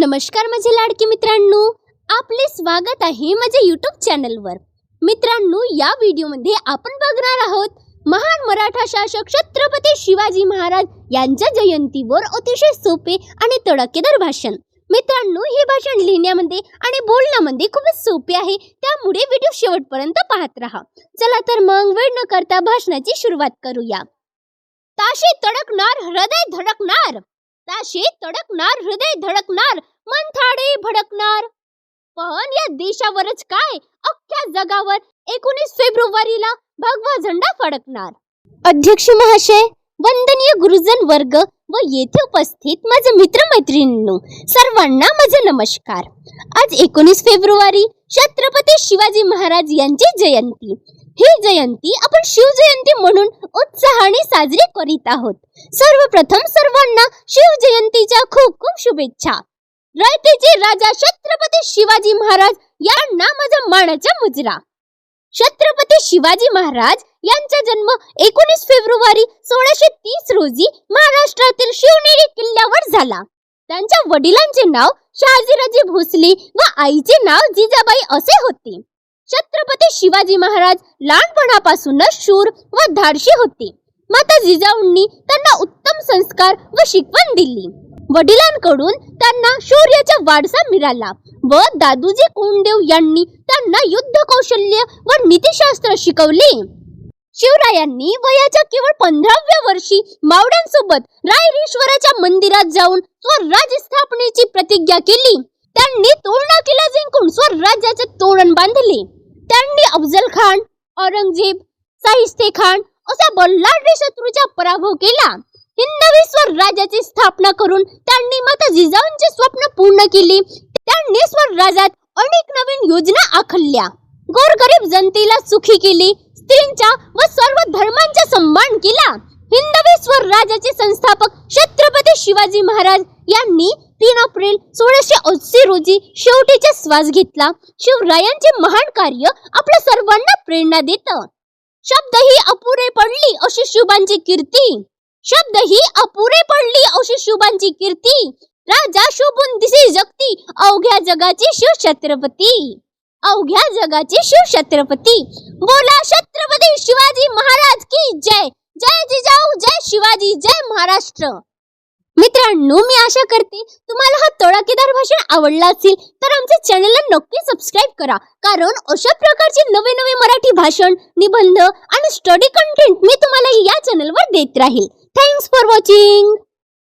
नमस्कार माझे लाडके मित्रांनो. आपले स्वागत आहे माझ्या यूट्यूब चॅनलवर मित्रांनो या व्हिडिओमध्ये आपण बघणार आहोत महान मराठा शासक छत्रपती शिवाजी महाराज यांच्या जयंतीवर अतिशय सोपे आणि तडकेदार भाषण. मित्रांनो हे भाषण लिहिण्यामध्ये आणि बोलण्यामध्ये खूपच सोपे आहे. त्यामुळे व्हिडिओ शेवटपर्यंत पाहत राहा. चला तर मग वेळ न करता भाषणाची सुरुवात करूया. ताशी तडकणार हृदय धडकणार. रक्ताशी तडकणार हृदय धडकणार मनथाडे भडकणार. पण या देशावरच काय? अख्ख्या जगावर एकोणीस फेब्रुवारीला भगवा झेंडा फडकणार. अध्यक्ष महाशय वंदनीय गुरुजन वर्ग व येथे उपस्थित माझे मित्रमैत्रिणींनो सर्वांना माझे नमस्कार. आज एकोणीस फेब्रुवारी छत्रपती शिवाजी महाराज यांची जयंती. ही जयंती आपण शिवजयंती म्हणून उत्साहाने साजरी करीत आहोत. सर्वप्रथम सर्वांना शिवजयंतीच्या खूप खूप शुभेच्छा. रायतेचे राजा छत्रपती शिवाजी महाराज यांना माझा मानाचा मुजरा. छत्रपती शिवाजी महाराज यांचा जन्म एकोणीस फेब्रुवारी सोळाशे तीस रोजी महाराष्ट्रातील शिवनेरी किल्ल्यावर झाला. त्यांच्या वडिलांचे नाव शहाजीराजे भोसले व आईचे नाव जिजाबाई असे होते. छत्रपती शिवाजी महाराज लहानपणापासूनच शूर व धाडशी होते. माता जिजाऊंनी त्यांना उत्तम संस्कार व शिकवण दिली. वडिलांकडून त्यांना शौर्याचा वारसा मिळाला व दादूजी कोंडदेव यांनी त्यांना युद्ध कौशल्य व नीतिशास्त्र शिकवले. शिवरायांनी वयाच्या केवळ पंधराव्या वर्षी मावड्यांसोबत रायरेश्वराच्या मंदिरात जाऊन स्वराज्य स्थापनेची प्रतिज्ञा केली. त्यांनी तोरणा किल्ला जिंकून स्वराज्याचे तोरण बांधले. त्यांनी अफजल खान औरंगजेब साहिस्ते खान असा बल्लाढ्य शत्रूचा पराभव केला. हिंदवी स्वराज्याची स्थापना करून त्यांनी माता जिजाऊंचे स्वप्न पूर्ण केले. त्यांनी स्वराज्यात अनेक नवीन योजना आखल्या. गोरगरीब जनतेला सुखी केले स्त्रींचा व सर्व धर्मांचा सन्मान केला. हिंदवी स्वराज्याचे संस्थापक छत्रपती शिवाजी महाराज यांनी तीन एप्रिल सोळाशे ऐंशी रोजी शेवटीचा श्वास घेतला. शिवरायांचे महान कार्य आपल्या सर्वांना प्रेरणा देतं. शब्द ही अपुरे पडली अशी शुभांची कीर्ती. शब्द ही अपुरे पडली अशी शुभांची कीर्ती. राजा शोभून दिसे जगती अवघ्या जगाचे शिव छत्रपती अवघ्या जगाचे शिव छत्रपती बोला छत्रपती शिवाजी महाराज की जय. जय जिजाऊ जय शिवाजी जय महाराष्ट्र. मित्रांनो मी आशा करते तुम्हाला हा तळाकेदार भाषण आवडला असेल तर आमच्या चॅनलला नक्की सबस्क्राईब करा. कारण अशा प्रकारचे नवे नवे मराठी भाषण निबंध आणि स्टडी कंटेंट मी तुम्हाला या चॅनलवर देत राहील. Thanks for watching